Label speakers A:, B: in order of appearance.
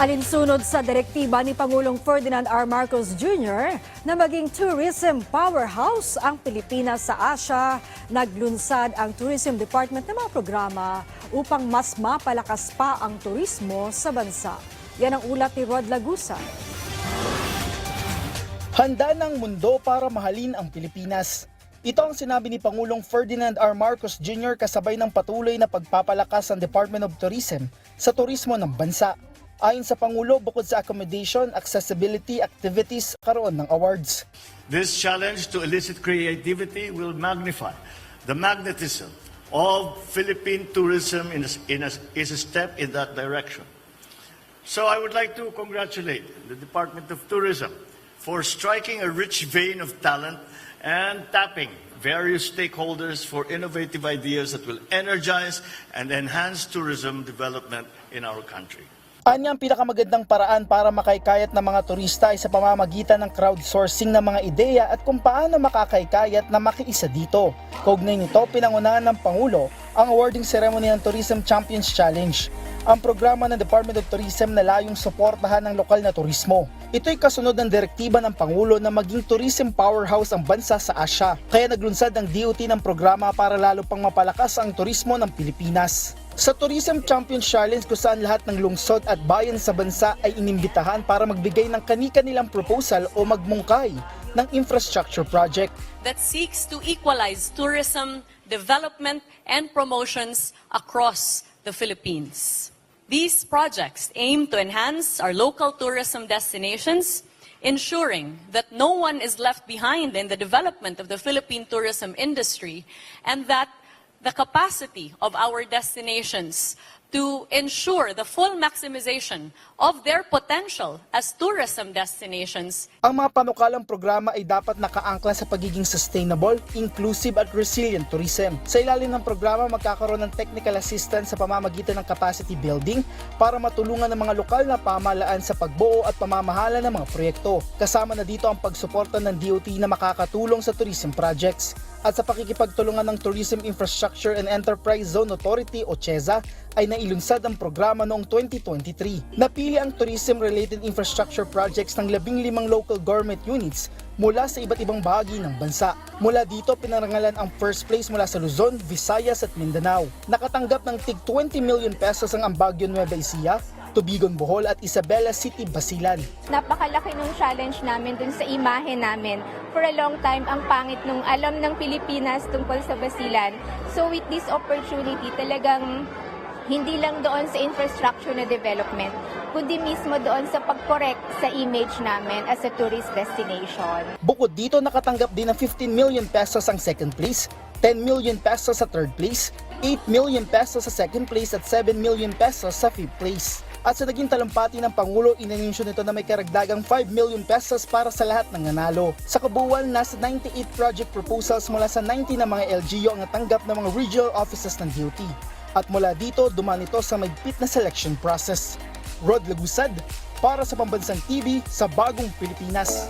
A: Alinsunod sa direktiba ni Pangulong Ferdinand R. Marcos Jr. na maging tourism powerhouse ang Pilipinas sa Asia, naglunsad ang Tourism Department ng mga programa upang mas mapalakas pa ang turismo sa bansa. Yan ang ulat ni Rod Lagusa.
B: Handa ng mundo para mahalin ang Pilipinas. Ito ang sinabi ni Pangulong Ferdinand R. Marcos Jr. kasabay ng patuloy na pagpapalakas ng Department of Tourism sa turismo ng bansa. Ayon sa Pangulo, bukod sa accommodation, accessibility, activities, karoon ng awards.
C: This challenge to elicit creativity will magnify the magnetism of Philippine tourism in a, in a, is a step in that direction. So I would like to congratulate the Department of Tourism for striking a rich vein of talent and tapping various stakeholders for innovative ideas that will energize and enhance tourism development in our country.
B: Anya ang pinakamagandang paraan para makaykayat ng mga turista ay sa pamamagitan ng crowdsourcing ng mga ideya at kung paano makakaykayat na makiisa dito. Kaugnay nito, pinangunahan ng Pangulo ang awarding ceremony ng Tourism Champions Challenge, ang programa ng Department of Tourism na layong suportahan ng lokal na turismo. Ito'y kasunod ng direktiba ng Pangulo na maging tourism powerhouse ang bansa sa Asia. Kaya naglunsad ang DOT ng programa para lalo pang mapalakas ang turismo ng Pilipinas. Sa Tourism Champions Challenge kung saan lahat ng lungsod at bayan sa bansa ay inimbitahan para magbigay ng kani-kanilang proposal o magmungkay ng infrastructure project.
D: that seeks to equalize tourism, development, and promotions across the Philippines. These projects aim to enhance our local tourism destinations, ensuring that no one is left behind in the development of the Philippine tourism industry, and that the capacity of our destinations to ensure the full maximization of their potential as tourism destinations
B: Ang mga panukalang programa ay dapat nakaangkla sa pagiging sustainable, inclusive at resilient tourism. Sa ilalim ng programa, magkakaroon ng technical assistance sa pamamagitan ng capacity building para matulungan ng mga lokal na pamahalaan sa pagbuo at pamamahala ng mga proyekto. Kasama na dito ang pagsuporta ng DOT na makakatulong sa tourism projects. At sa pakikipagtulungan ng Tourism Infrastructure and Enterprise Zone Authority o CHEZA ay nailunsad ang programa noong 2023. Napili ang tourism-related infrastructure projects ng 15 local government units mula sa iba't ibang bahagi ng bansa. Mula dito, pinarangalan ang first place mula sa Luzon, Visayas at Mindanao. Nakatanggap ng tig 20 million pesos ang Ambagyo Nueva Ecija, Tubigon Bohol at Isabela City, Basilan.
E: napakalaki nung challenge namin dun sa imahe namin. For a long time, ang pangit nung alam ng Pilipinas tungkol sa Basilan. So with this opportunity, talagang hindi lang doon sa infrastructure na development, kundi mismo doon sa pag-correct sa image namin as a tourist destination.
B: Bukod dito, nakatanggap din ng 15 million pesos ang second place, 10 million pesos sa third place, 8 million pesos sa second place at 7 million pesos sa fifth place. At sa naging talumpati ng Pangulo, inanunsyo nito na may karagdagang 5 million pesos para sa lahat ng nanalo. Sa kabuuan, nasa 98 project proposals mula sa 90 na mga LGU ang natanggap ng mga regional offices ng DOT. At mula dito, dumaan ito sa magpit na selection process. Rod Lagusad, para sa Pambansang TV sa Bagong Pilipinas.